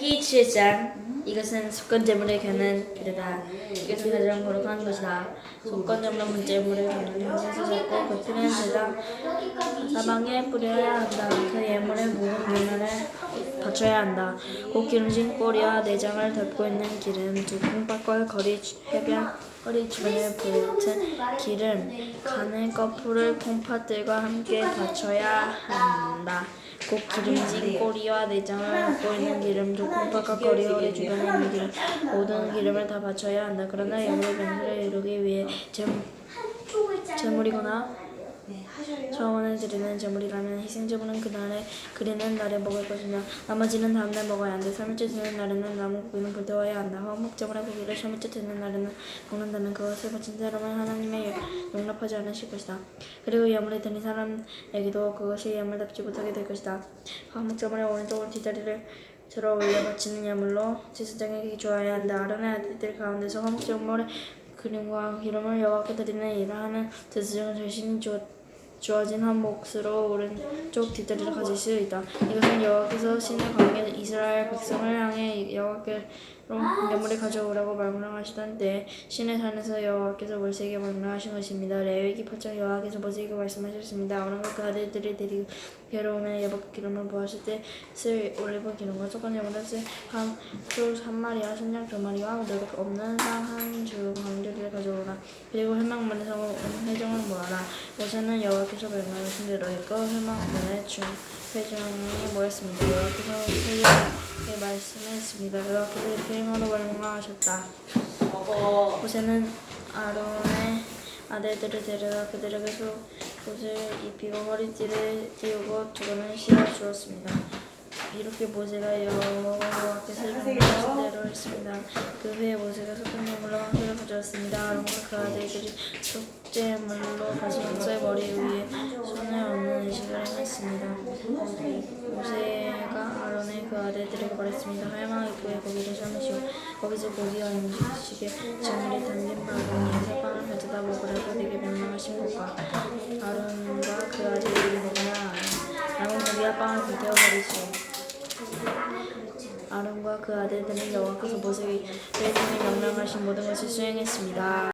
레위기 7장. 이것은 속건제물에 겨는 비르다. 이것은 가장 거룩한 것이다. 속건제물은 문제물에 겨는 형에서 잡고 겉으는 제다 사방에 뿌려야 한다. 그 예물의 모든 면을 받쳐야 한다. 곧 기름진 꼬리와 내장을 덮고 있는 기름 두 콩팥과 거리 주- 해변 허리 주변에 붙은 기름. 간의 거풀을 콩팥들과 함께 받쳐야 한다. 곧 기름진 꼬리와 내장을 갖고 있는 기름, 두 콩팥과 거리 허리 주변에 있는 기름, 모든 기름을 다 바쳐야 한다. 그러나 예물의 변화를 이루기 위해 제, 제물이거나 처음에 드리는 제물이라면 희생제물은 그날에 그리는 날에 먹을 것이며 나머지는 다음날 먹어야 한다. 3일째 되는 날에는 나무 고기는 불태워야 한다. 화목제물의 고기를 3일째 되는 날에는 먹는다면 그것을 바친 사람은 하나님의 용납하지 않으실 것이다. 그리고 예물을 드린 사람에게도 그것이 예물답지 못하게 될 것이다. 화목제물의 오른쪽으로 뒷다리를 들어 올려 바치는 예물로 제사장에게 주어야 한다. 아론의 아들들 가운데서 화목제물의 그림과 기름을 여호와께 드리는 일을 하는 제사장은 자신이 주었 주어진 한 몫으로 오른쪽 뒷다리를 가질 수 있다. 이것은 여호와께서 신의 관계 이스라엘 백성을 향해 여호와께로 예물을 가져오라고 명령하시던 때에 신의 산에서 여호와께서 모세에게 명령하신 것입니다. 레위기 8장 여호와께서 모세에게 말씀하셨습니다. 아론과 그 아들들이 데리고 괴로움에 예복 기름을 부었을 때 쓸 올리브 기름과 속건 예물을 쓸한소한 마리와 순양 두 마리와 늘 없는 상한주 광주리를 가져오라. 그리고 회막문에서 온 회중을 모세는 여호와께서 명령하신 대로 했고 회막문에 중 회중이 모였습니다. 여호와께서 모세에게 말씀했습니다. 여호와께서 이렇게 행하로 명령하셨다. 모세는 아론의 아들들을 데려다 그들에게 속옷을 입히고 허리띠를 띄우고 두건을 씌워 주었습니다. 이렇게 모세가 여호와께서 명령하신 대로 했습니다. 그 후에 모세가 속건제물로 황소를 가져왔습니다. 아론과 그 아들들이 속 죄물로 가진 목사의 머리 위에 손을 얹는 의식을 행했습니다. 모세가 아론의 그 아들들에게 말했습니다. 할망 입구에 고기를 삶으시오. 거기서 고기와 음식에 재물이 담긴 바구니 위에서 빵을 가져다 먹으라고 내게 명령하신 것과 아론과 그 아들들이 먹어야 남은 고기와 빵을 불태워 버리시오. 아론과 그 아들들은 여호와께서 모세에게 명령하신 모든 것을 수행했습니다.